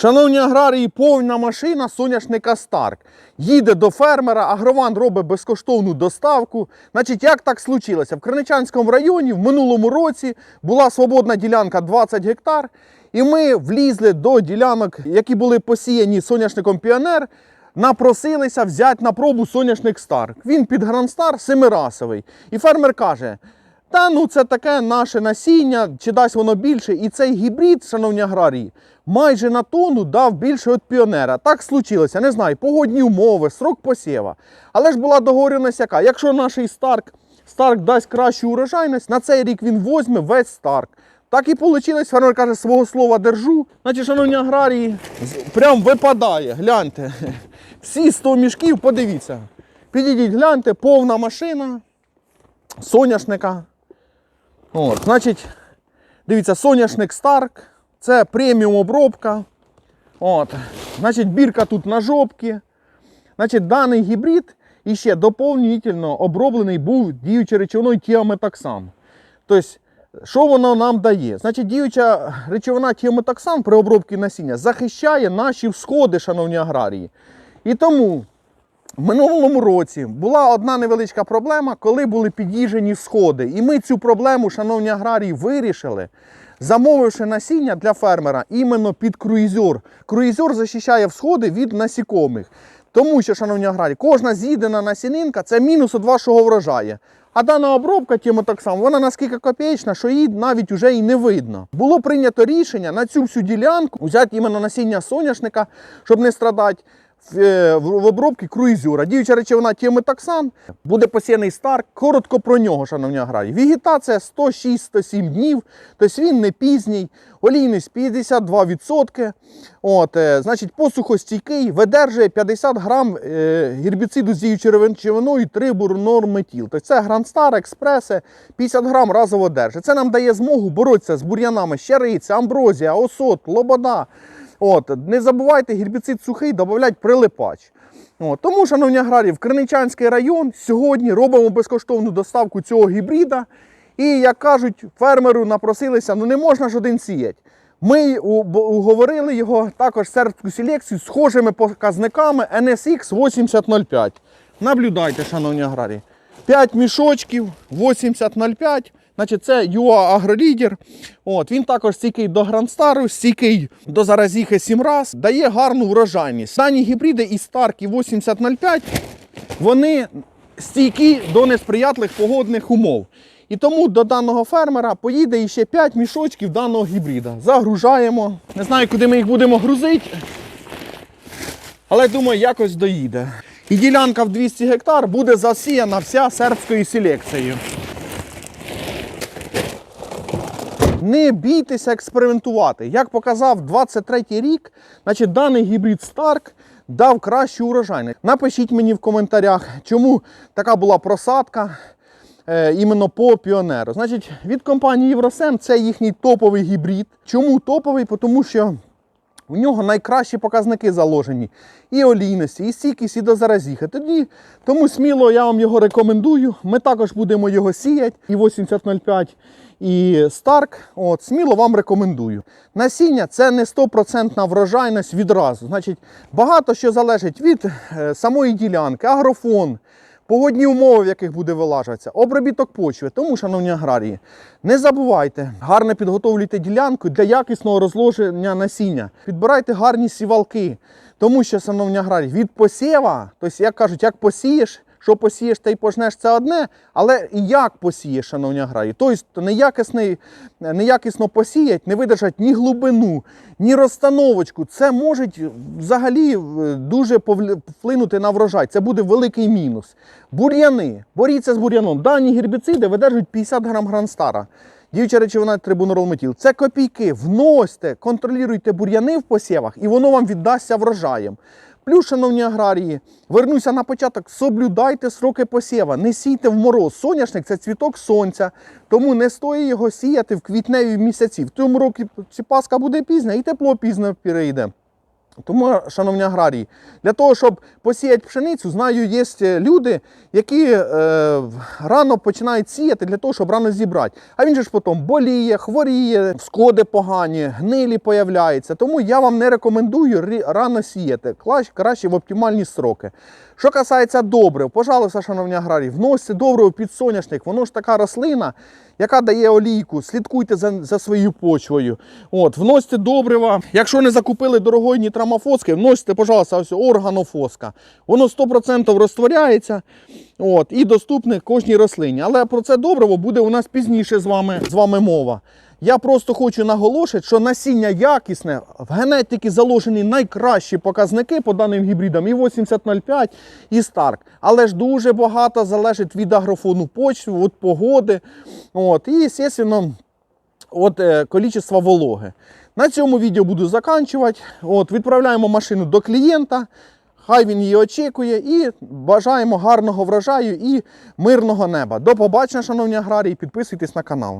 Шановні аграрії, повна машина соняшника Старк. Їде до фермера, агрован робить безкоштовну доставку. Значить, як так случилося? В Криничанському районі в минулому році була свободна ділянка 20 гектар, і ми влізли до ділянок, які були посіяні соняшником Піонер. Напросилися взяти на пробу соняшник Старк. Він під Грандстар семирасовий. І фермер каже: та ну це таке наше насіння, чи дасть воно більше. І цей гібрид, шановні аграрії, майже на тонну дав більше від піонера. Так случилося, не знаю, погодні умови, срок посєва. Але ж була договореність яка, якщо наш Старк, Старк дасть кращу урожайність, на цей рік він возьме весь Старк. Так і вийшло, фермер каже, свого слова держу. Значить, шановні аграрії, прям випадає, гляньте. Всі 100 мішків, подивіться. Підійдіть, гляньте, повна машина соняшника. От, значить, дивіться, соняшник Старк. Це преміум обробка. От, значить, бірка тут на жопки. Значить, даний гібрид іще доповнительно оброблений був діючою речовиною тіаметоксам. Тобто, що воно нам дає? Значить, діюча речовина тіаметоксам при обробці насіння захищає наші всходи, шановні аграрії. І тому в минулому році була одна невеличка проблема, коли були під'їжджені сходи. І ми цю проблему, шановні аграрії, вирішили, замовивши насіння для фермера іменно під круїзер. Круїзер захищає всходи від насікомих. Тому що, шановні аграрії, кожна з'їдена насінинка це мінус від вашого врожаю. А дана обробка тімо так само, вона наскільки копієчна, що її навіть уже і не видно. Було прийнято рішення на цю всю ділянку взяти іменно насіння соняшника, щоб не страдати в, е, в обробці круїзюра. Діюча речовина тіметоксан, буде посіяний старк. Коротко про нього, шановні аграрії. Вегетація 106-107 днів, тобто він не пізній, олійність 52%. От, е, значить, посухостійкий, видержує 50 грам е, гербіциду з діючою речовиною трибурнорметіл. Тобто це Грандстар, Експреси, 50 грам разово держить. Це нам дає змогу боротися з бур'янами щариця, амброзія, осот, лобода. От, не забувайте гербіцид сухий, додавати прилипач. От, тому, шановні аграрії, в Криничанський район сьогодні робимо безкоштовну доставку цього гібрида. І, як кажуть, фермеру напросилися, ну не можна ж один сіяти. Ми уговорили його також сербську селекцію з схожими показниками NSX 8005. Наблюдайте, шановні аграрії. 5 мішочків 8005. Значить, це ЮА Агролідер. От, він також стійкий до Грандстару, стійкий до заразіхи 7 раз, дає гарну врожайність. Дані гібриди і Старк і 8005 вони стійкі до несприятливих погодних умов. І тому до даного фермера поїде іще 5 мішочків даного гібрида. Загружаємо. Не знаю, куди ми їх будемо грузити, але думаю, якось доїде. І ділянка в 200 гектар буде засіяна вся сербською селекцією. Не бійтеся експериментувати. Як показав 23-й рік, значить даний гібрид Старк дав кращу урожайність. Напишіть мені в коментарях, чому така була просадка е, іменно по піонеру. Значить, від компанії Євросем це їхній топовий гібрид. Чому топовий? Тому що у нього найкращі показники заложені і олійності, і стійкість, і до заразіхи. Тоді, тому сміло я вам його рекомендую. Ми також будемо його сіяти, і 8005, і Старк. От, сміло вам рекомендую. Насіння це не 100% врожайність відразу. Значить, багато що залежить від е, самої ділянки, агрофон. Погодні умови, в яких буде вилажуватися, обробіток почви. Тому, шановні аграрії, не забувайте, гарно підготовлюйте ділянку для якісного розложення насіння. Підбирайте гарні сівалки. Тому що, шановні аграрії, від посєва, тобто, як кажуть, як посієш, що посієш та й пожнеш, це одне, але і як посієш, шановні аграрії. Тобто неякісний, неякісно посіять, не видержать ні глибину, ні розстановочку. Це може взагалі е, дуже вплинути на врожай. Це буде великий мінус. Бур'яни, боріться з бур'яном. Дані гербіциди видержують 50 грам гранстара. Діюча речовина трибуноролметіл. Це копійки. Вносьте, контролюйте бур'яни в посівах, і воно вам віддасться врожаєм. Плюс, шановні аграрії, вернуся на початок, соблюдайте сроки посіва, не сійте в мороз. Соняшник це цвіток сонця, тому не стоїть його сіяти в квітневі місяці. В цьому році паска буде пізня і тепло пізно перейде. Тому, шановні аграрії, для того, щоб посіяти пшеницю, знаю, є е, люди, які е, рано починають сіяти для того, щоб рано зібрати. А він же ж потім боліє, хворіє, сходи погані, гнилі появляються. Тому я вам не рекомендую рано сіяти. Краще в оптимальні сроки. Що касається добрив, пожалуйста, шановні аграрії, вносьте добриво під соняшник. Воно ж така рослина, яка дає олійку. Слідкуйте за, за своєю почвою. От, вносьте добрива. Якщо не закупили дорогої нітрамофоски, вносьте, пожалуйста, ось органофоска. Воно 100% розтворяється от, і доступне кожній рослині. Але про це добриво буде у нас пізніше з вами, з вами мова. Я просто хочу наголошити, що насіння якісне, в генетики заложені найкращі показники по даним гібридам, і 8005, і Старк. Але ж дуже багато залежить від агрофону почви, від погоди. От, і, звісно, от е, количество вологи. На цьому відео буду заканчувати. От, відправляємо машину до клієнта. Хай він її очікує і бажаємо гарного врожаю і мирного неба. До побачення, шановні аграрії, підписуйтесь на канал.